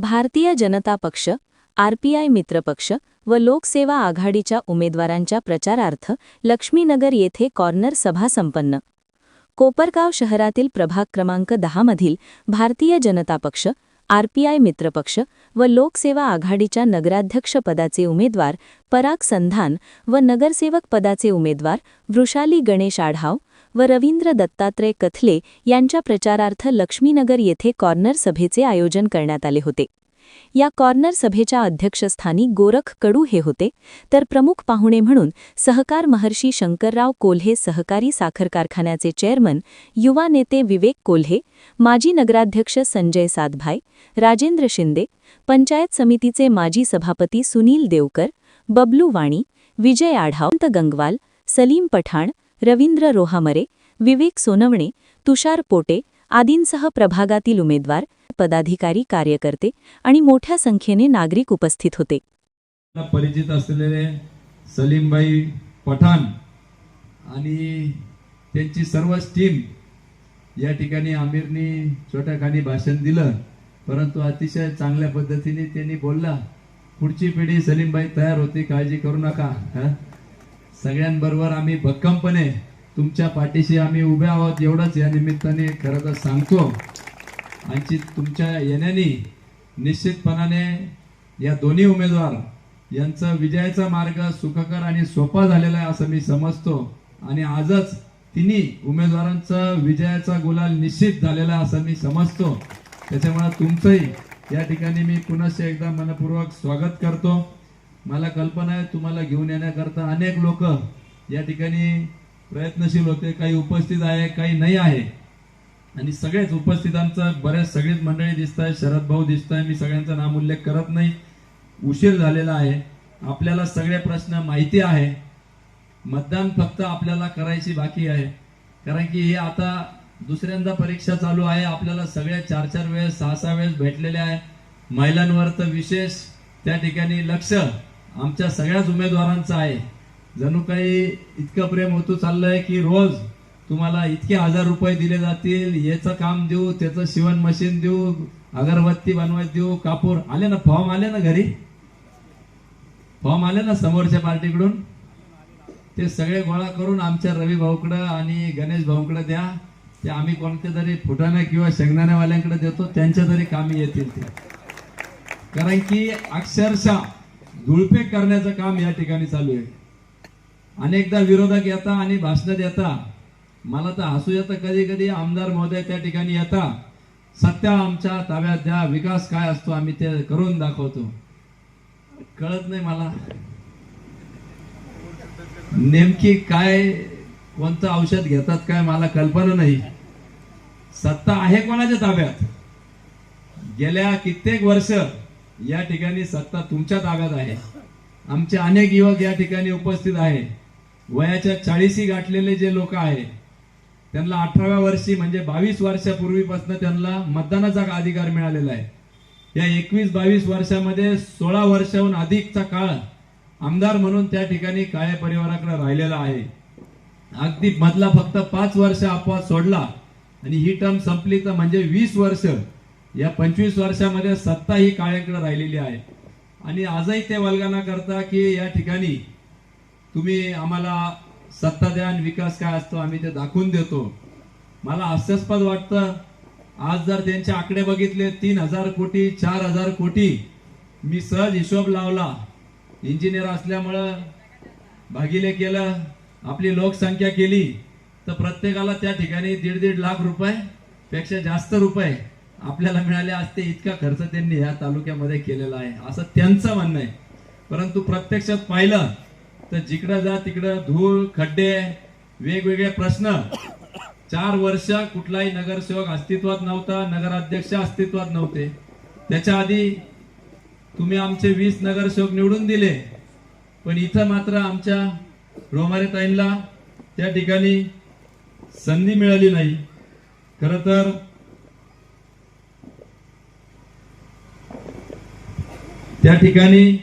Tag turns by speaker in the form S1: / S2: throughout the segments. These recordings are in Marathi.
S1: भारतीय जनता पक्ष आरपीआय मित्रपक्ष व लोकसेवा आघाडीच्या उमेदवारांच्या प्रचारार्थ लक्ष्मीनगर येथे कॉर्नर सभा संपन्न. कोपरगाव शहरातील प्रभाग क्रमांक दहामधील भारतीय जनता पक्ष आरपीआय मित्रपक्ष व लोकसेवा आघाडीच्या नगराध्यक्ष पदाचे उमेदवार पराग संधान व नगरसेवक पदाचे उमेदवार वृषाली गणेश आढाव व रवींद्र दत्तात्रय कथले यांच्या प्रचारार्थ लक्ष्मीनगर येथे कॉर्नर सभेचे आयोजन करण्यात आले होते. या कॉर्नर सभेच्या अध्यक्षस्थानी गोरख कडू हे होते. तर प्रमुख पाहुणे म्हणून सहकार महर्षी शंकरराव कोल्हे सहकारी साखर कारखान्याचे चेअरमन युवा नेते विवेक कोल्हे माजी नगराध्यक्ष संजय सातभाई राजेंद्र शिंदे पंचायत समितीचे माजी सभापती सुनील देवकर बबलू वाणी विजय आढावंत गंगवाल सलीम पठाण रवींद्र रोहामरे विवेक सोनवणे तुषार पोटे आदींसह प्रभागातील उमेदवार पदाधिकारी कार्यकर्ते आणि मोठ्या संख्येने नागरिक उपस्थित होते.
S2: परिचित असलेले सलीमबाई पठाण आणि त्यांची सर्वच टीम या ठिकाणी आमिरनी छोट्याखानी भाषण दिलं. परंतु अतिशय चांगल्या पद्धतीने त्यांनी बोलला पुढची पिढी सलीमबाई तयार होती काळजी करू नका सगळ्यांबरोबर आम्ही भक्कमपणे तुमच्या पाठीशी आम्ही उभे आहोत एवढंच या निमित्ताने खरं तर सांगतो. आणि तुमच्या येण्याने निश्चितपणाने या दोन्ही उमेदवार यांचा विजयाचा मार्ग सुखकर आणि सोपा झालेला आहे असं मी समजतो. आणि आजच तिन्ही उमेदवारांचा विजयाचा गुलाल निश्चित झालेला असं मी समजतो. त्याच्यामुळे तुमचंही या ठिकाणी मी पुनश्च एकदा मनपूर्वक स्वागत करतो. मला कल्पना आहे तुम्हाला घेऊन येण्याकरता अनेक लोक या ठिकाणी प्रयत्नशील होते काही उपस्थित आहे काही नाही आहे. आणि सगळेच उपस्थितांचा बऱ्याच सगळीच मंडळी दिसत आहे शरद भाऊ दिसत आहे मी सगळ्यांचा नाम उल्लेख करत नाही. उशीर झालेला आहे. आपल्याला सगळे प्रश्न माहिती आहे. मतदान फक्त आपल्याला करायची बाकी आहे. कारण की हे आता दुसऱ्यांदा परीक्षा चालू आहे आपल्याला सगळ्या चार चार वेळेस सहा सहा वेळेस भेटलेले आहे महिलांवर तर विशेष त्या ठिकाणी लक्ष आमच्या सगळ्याच उमेदवारांचं आहे. जणू काही इतकं प्रेम होतो चाललंय की रोज तुम्हाला इतके हजार रुपये दिले जातील याचं काम देऊ त्याचं शिवण मशीन देऊ अगरबत्ती बनवायला देऊ कापूर. आले ना फॉर्म आले ना घरी? फॉर्म आले ना समोरच्या पार्टीकडून? ते सगळे गोळा करून आमच्या रवी भाऊकडं आणि गणेश भाऊकडं द्या. ते आम्ही कोणत्या तरी फुटाण्या किंवा शेंगदाण्यावाल्यांकडे देतो त्यांच्या तरी कामी येतील ते. कारण की अक्षरशः धुळपेक करण्याचं काम या ठिकाणी चालू आहे. अनेकदा विरोधक येता आणि भाषण देता मला तर हसू येतं कधी कधी आमदार महोदय त्या ठिकाणी येता. सत्या आमच्या ताब्यात द्या विकास काय असतो आम्ही ते करून दाखवतो. कळत नाही मला. नेमकी काय कोणतं औषध घेतात काय मला कल्पना नाही. सत्ता आहे कोणाच्या ताब्यात? गेल्या कित्येक वर्ष या ठिकाणी सत्ता तुमच्या ताब्यात आहे. आमचे अनेक युवक या ठिकाणी उपस्थित आहे वयाच्या चाळीसी गाठलेले जे लोक आहे त्यांना अठराव्या वर्षी म्हणजे बावीस वर्षापूर्वीपासून त्यांना मतदानाचा अधिकार मिळालेला आहे. या एकवीस बावीस वर्षामध्ये सोळा वर्षाहून अधिकचा काळ आमदार म्हणून त्या ठिकाणी काळ्या परिवाराकडे राहिलेला आहे. अगदी मधला फक्त पाच वर्ष अपवाद सोडला आणि ही टर्म संपली तर म्हणजे वीस वर्ष या पंचवीस वर्षामध्ये सत्ता ही काळ्यांकडे राहिलेली आहे. आणि आजही ते वल्गना करता की या ठिकाणी तुम्ही आम्हाला सत्ता द्या आणि विकास काय असतो आम्ही ते दाखवून देतो. मला हास्यास्पद वाटतं आज जर त्यांचे आकडे बघितले तीन हजार कोटी चार हजार कोटी मी सहज हिशोब लावला. इंजिनियर असल्यामुळं भागिले केलं आपली लोकसंख्या केली तर प्रत्येकाला त्या ठिकाणी दीड दीड लाख रुपये पेक्षा जास्त रुपये आपल्याला मिळाले असते इतका खर्च त्यांनी या तालुक्यामध्ये केलेला आहे. असं त्यांचं म्हणणं आहे. परंतु प्रत्यक्षात पाहिलं तर जिकडं जा तिकडं धूळ खड्डे वेगवेगळे प्रश्न. चार वर्ष कुठलाही नगरसेवक अस्तित्वात नव्हता नगराध्यक्ष अस्तित्वात नव्हते. त्याच्या आधी तुम्ही आमचे वीस नगरसेवक निवडून दिले. पण इथं मात्र आमच्या रोमारेताईंना त्या ठिकाणी संधी मिळाली नाही. खरं तर त्या ठिकाणी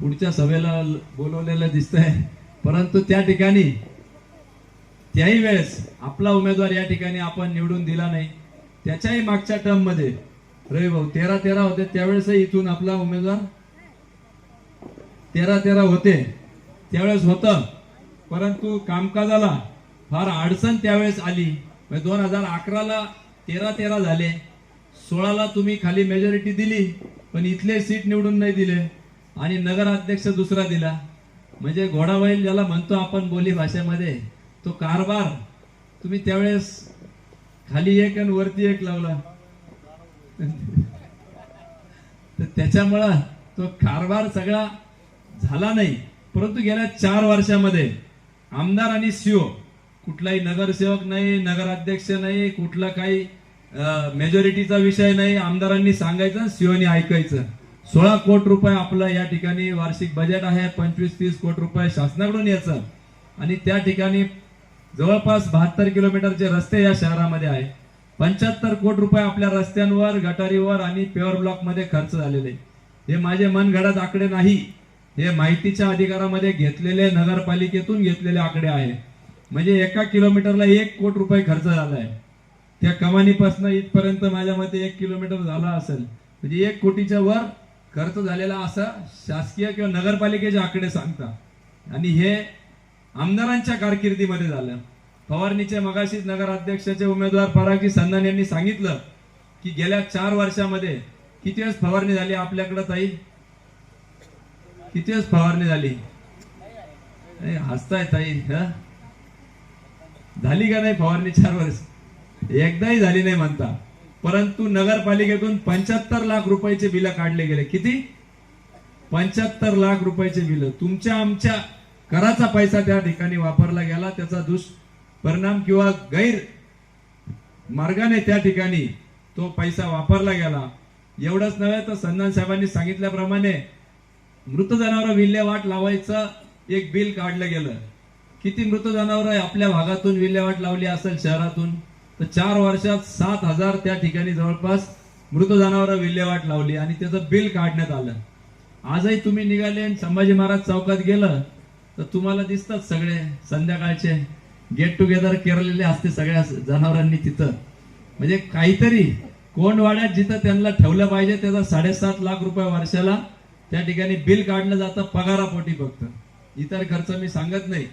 S2: पुढच्या सभेला बोलवलेलं दिसतंय. परंतु त्या ठिकाणी त्याही वेळेस आपला उमेदवार या ठिकाणी आपण निवडून दिला नाही. त्याच्याही मागच्या टर्ममध्ये रवी भाऊ तेरा तेरा होते त्यावेळेसही इथून आपला उमेदवार तेरा तेरा होते. त्यावेळेस होतं. परंतु कामकाजाला फार अडचण त्यावेळेस आली. दोन हजार अकराला तेरा तेरा झाले. सोळाला तुम्ही खाली मेजॉरिटी दिली पण इथले सीट निवडून नाही दिले आणि नगराध्यक्ष दुसरा दिला. म्हणजे घोडावैल ज्याला म्हणतो आपण बोली भाषेमध्ये तो कारभार. तुम्ही त्यावेळेस खाली एक आणि वरती एक लावला. तर त्याच्यामुळं तो कारभार सगळा झाला नाही. परंतु गेल्या चार वर्षामध्ये आमदार आणि सीओ कुठलाही नगरसेवक नाही नगराध्यक्ष नाही कुठला काही मेजॉरिटीचा विषय नाही आमदारांनी सांगायचं सीओनी ऐकायचं. सोळा कोटी रुपये आपलं या ठिकाणी वार्षिक बजेट आहे पंचवीस तीस कोटी रुपये शासनाकडून याचं आणि त्या ठिकाणी जवळपास बहात्तर किलोमीटरचे रस्ते या शहरामध्ये आहे पंच्याहत्तर कोटी रुपये आपल्या रस्त्यांवर गटारीवर आणि पेवर ब्लॉकमध्ये खर्च झालेले हे माझे मनगडत आकडे नाही. हे माहितीच्या अधिकारामध्ये घेतलेले नगरपालिकेतून घेतलेले आकडे आहे. म्हणजे एका किलोमीटरला एक कोटी रुपये खर्च झालाय. त्या कमानीपासून इथपर्यंत माझ्या मते एक किलोमीटर झाला असेल. म्हणजे एक कोटीच्या वर खर्च झालेला असा शासकीय किंवा नगरपालिकेचे आकडे सांगता. आणि हे आमदारांच्या कारकिर्दीमध्ये झालं. फवारणीचे मगाशीच नगराध्यक्षाचे उमेदवार परागी संधान यांनी सांगितलं की गेल्या चार वर्षामध्ये किती वेळेस फवारणी झाली आपल्याकडे ताई? किती वेळेस फवारणी झाली? हसताय ताई ह? झाली का नाही फवारणी चार वर्ष? एकदाही झाली नाही म्हणता. परंतु नगरपालिकेतून पंच्याहत्तर लाख रुपयाचे बिल काढले गेले. किती? पंच्याहत्तर लाख रुपयाचे बिल. तुमच्या आमच्या कराचा पैसा त्या ठिकाणी वापरला गेला. त्याचा दुष्परिणाम किंवा गैर मार्गाने त्या ठिकाणी तो पैसा वापरला गेला. एवढंच नव्हे तर सन्नान साहेबांनी सांगितल्याप्रमाणे मृत जनावर विल्हेवाट लावायचं एक बिल काढलं गेलं. किती मृत जनावर आपल्या भागातून विल्हेवाट लावली असेल शहरातून? तर चार वर्षात सात हजार त्या ठिकाणी जवळपास मृत जनावरं विल्हेवाट लावली आणि त्याचं बिल काढण्यात आलं. आजही तुम्ही निघाले आणि संभाजी महाराज चौकात गेलं तर तुम्हाला दिसतात सगळे संध्याकाळचे गेट टुगेदर केलेले असते सगळ्या जनावरांनी तिथं. म्हणजे काहीतरी कोंडवाड्यात जिथं त्यांना ठेवलं पाहिजे त्याचा साडेसात लाख रुपये वर्षाला त्या ठिकाणी बिल काढलं जातं पगारापोटी फक्त. इतर खर्च मी सांगत नाही.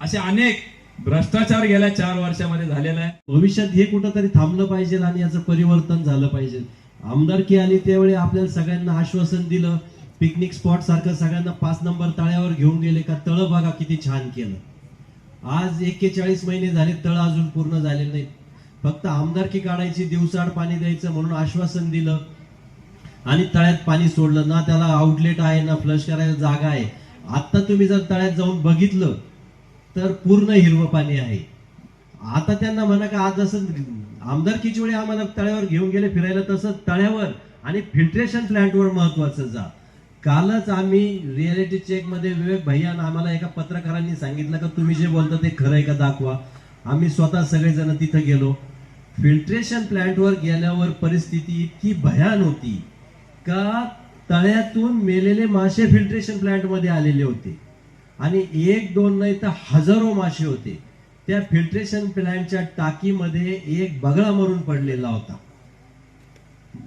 S2: असे अनेक भ्रष्टाचार गेल्या चार वर्षामध्ये झालेला आहे.
S3: भविष्यात हे कुठंतरी थांबलं पाहिजे आणि याचं परिवर्तन झालं पाहिजे. आमदारकी आली त्यावेळी आपल्याला सगळ्यांना आश्वासन दिलं पिकनिक स्पॉट सारखं सगळ्यांना पाच नंबर तळ्यावर घेऊन गेले का तळ बघा किती छान केलं. आज एक्केचाळीस महिने झाले तळ अजून पूर्ण झाले नाहीत. फक्त आमदारकी काढायची दिवसाआड पाणी द्यायचं म्हणून आश्वासन दिलं आणि तळ्यात पाणी सोडलं. ना त्याला आउटलेट आहे ना फ्लश करायला जागा आहे. आता तुम्ही जर तळ्यात जाऊन बघितलं तर पूर्ण हिरवं पाणी आहे. आता त्यांना म्हणा का आज जसं आमदार वेळी आम्हाला तळ्यावर घेऊन गेले फिरायला तसं तळ्यावर आणि फिल्ट्रेशन प्लांटवर महत्वाचं जा. कालच आम्ही रियालिटी चेकमध्ये विवेक भैयानं आम्हाला एका पत्रकारांनी सांगितलं का तुम्ही जे बोलता ते खरं आहे का दाखवा. आम्ही स्वतः सगळेजण तिथं गेलो. फिल्ट्रेशन प्लांटवर गेल्यावर परिस्थिती इतकी भयान होती का तळ्यातून मेलेले मासे फिल्ट्रेशन प्लांटमध्ये आलेले होते. आणि एक दोन नाही तर हजारो मासे होते. त्या फिल्ट्रेशन प्लांटच्या टाकीमध्ये एक बगळा मरून पडलेला होता.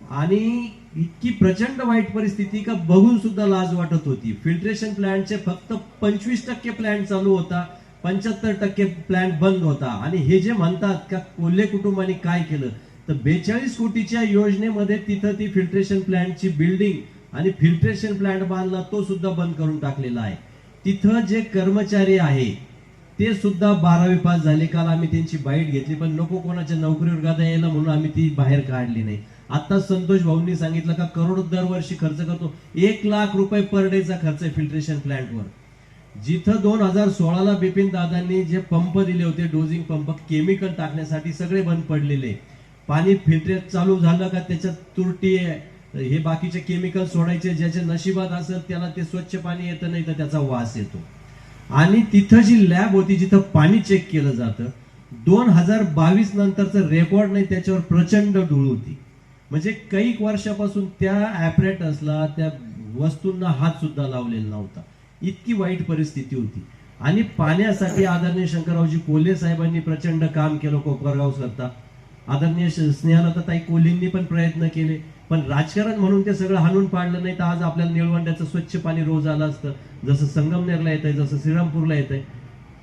S3: आणि इतकी प्रचंड वाईट परिस्थिती का बघून सुद्धा लाज वाटत होती. फिल्ट्रेशन प्लांटचे फक्त पंचवीस टक्के प्लॅन चालू होता पंच्याहत्तर टक्के प्लॅन बंद होता. आणि हे जे म्हणतात का कोल्हे कुटुंबाने काय केलं? तर बेचाळीस कोटीच्या योजनेमध्ये तिथं ती फिल्ट्रेशन प्लांटची बिल्डिंग आणि फिल्ट्रेशन प्लॅन्ट बांधला तो सुद्धा बंद करून टाकलेला आहे. तिथं जे कर्मचारी आहे ते सुद्धा बारावी पास झाले. काल आम्ही त्यांची बाईट घेतली पण नको कोणाच्या नोकरीवर गादा यायला म्हणून आम्ही ती बाहेर काढली नाही. आता संतोष भाऊंनी सांगितलं का करोड दरवर्षी खर्च करतो. एक लाख रुपये पर डेचा खर्च आहे फिल्ट्रेशन प्लांटवर जिथं दोन हजार सोळाला बिपिन दादांनी जे पंप दिले होते डोजिंग पंप केमिकल टाकण्यासाठी सगळे बंद पडलेले. पाणी फिल्टरेट चालू झालं का त्याच्यात तुरटी हे बाकीचे केमिकल सोडायचे ज्याच्या नशिबात असेल त्याला ते स्वच्छ पाणी येतं नाही तर त्याचा वास येतो. आणि तिथं जी लॅब होती जिथं पाणी चेक केलं जातं दोन हजार बावीस नंतरचं रेकॉर्ड नाही त्याच्यावर प्रचंड धूळ होती. म्हणजे कैक वर्षापासून त्या ऍपरेटसला त्या वस्तूंना हात सुद्धा लावलेला नव्हता. इतकी वाईट परिस्थिती होती. आणि पाण्यासाठी आदरणीय शंकररावजी कोल्हे साहेबांनी प्रचंड काम केलं कोपरगाव करता आदरणीय श- स्नेहलता ताई कोल्हेंनी पण प्रयत्न केले. पण राजकारण म्हणून ते सगळं हाणून पाडलं नाही तर आज आपल्याला निळवंड्याचं स्वच्छ पाणी रोज आलं असतं. जसं संगमनेरला येत आहे जसं श्रीरामपूरला येत आहे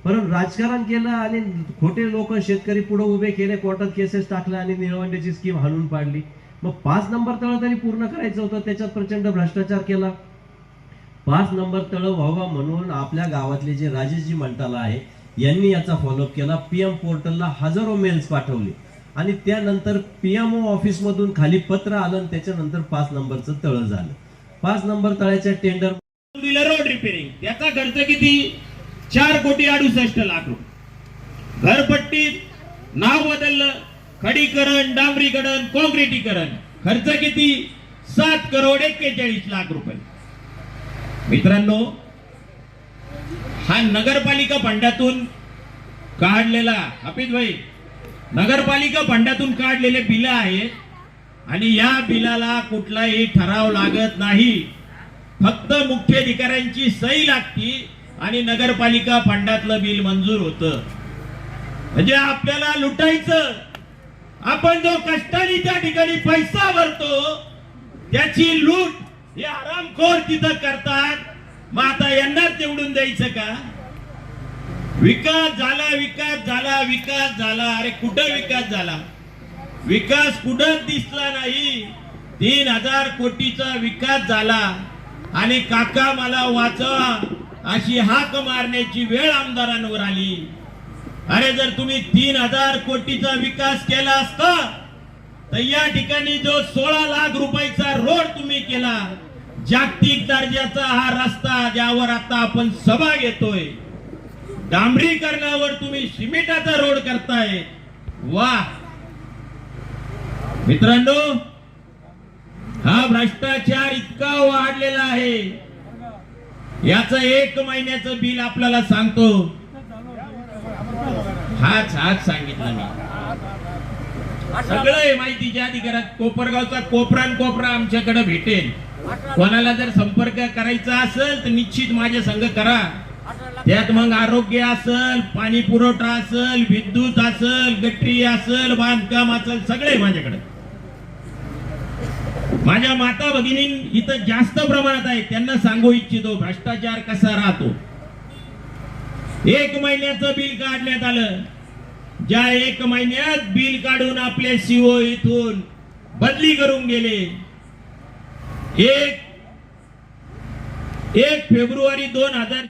S3: परंतु राजकारण केलं आणि खोटे लोक शेतकरी पुढे उभे केले कोर्टात केसेस टाकल्या आणि निळवंड्याची स्कीम हाणून पाडली. मग पाच नंबर तळ तरी पूर्ण करायचं होतं त्याच्यात प्रचंड भ्रष्टाचार केला. पाच नंबर तळ व्हावा म्हणून आपल्या गावातले जे राजेशजी मंटाला आहे यांनी याचा फॉलोअप केला. पीएम पोर्टलला हजारो मेल्स पाठवले. आणि त्यानंतर पीएमओ ऑफिस मधून खाली पत्र आलं आणि त्याच्यानंतर पाच नंबरचं तळ झालं. पाच नंबर तळ्याच्या टेंडर
S4: दिलं रोड रिपेरिंग त्याचा खर्च किती? चार कोटी अडुसष्ट लाख रुपये. घरपट्टीत नाव बदललं खडीकरण डांबरीकरण कॉन्क्रिटीकरण खर्च किती? सात करोड एक्केचाळीस लाख रुपये. मित्रांनो हा नगरपालिका फंडातून काढलेला हाफिज भाई नगरपालिका फंडातून काढलेले बिलं आहेत आणि या बिलाला कुठलाही ठराव लागत नाही. फक्त मुख्याधिकाऱ्यांची सही लागती आणि नगरपालिका फंडातलं बिल मंजूर होतं. म्हणजे आपल्याला लुटायचं. आपण जो कष्टाने त्या ठिकाणी पैसा भरतो त्याची लूट हे आरामखोर तिथं करतात. मग आता यांनाच निवडून द्यायचं का? विकास झाला विकास झाला विकास झाला. अरे कुठं विकास झाला? विकास कुठंच दिसला नाही? तीन हजार कोटीचा विकास झाला. आणि काका मला वाचवा अशी हाक मारण्याची वेळ आमदारांवर आली. अरे जर तुम्ही तीन हजार कोटीचा विकास केला असता तर या ठिकाणी जो सोळा लाख रुपयाचा रोड तुम्ही केला जागतिक दर्जाचा हा रस्ता ज्यावर आता आपण सभा घेतोय. डांबरीकरणावर तुम्ही सिमेंटाचा रोड करताय. वा. मित्रांनो हा भ्रष्टाचार इतका वाढलेला आहे. याच एक महिन्याचं बिल आपल्याला सांगतो. हाच हाच सांगितलं मी. सगळं आहे माहितीच्या अधिकारात कोपरगावचा कोपरान कोपरा आमच्याकडे भेटेल. कोणाला जर संपर्क करायचा असेल तर निश्चित माझ्या संघ करा. त्यात मग आरोग्य असेल पाणी पुरवठा असेल विद्युत असेल गटरी असेल बांधकाम असेल सगळे माझ्याकडे. माझ्या माता भगिनी इथं जास्त प्रमाणात आहेत. त्यांना सांगू इच्छितो भ्रष्टाचार कसा राहतो? एक महिन्याचं बिल काढण्यात आलं. ज्या एक महिन्यात बिल काढून आपले सीओ इथून बदली करून गेले. एक एक फेब्रुवारी दोन हजार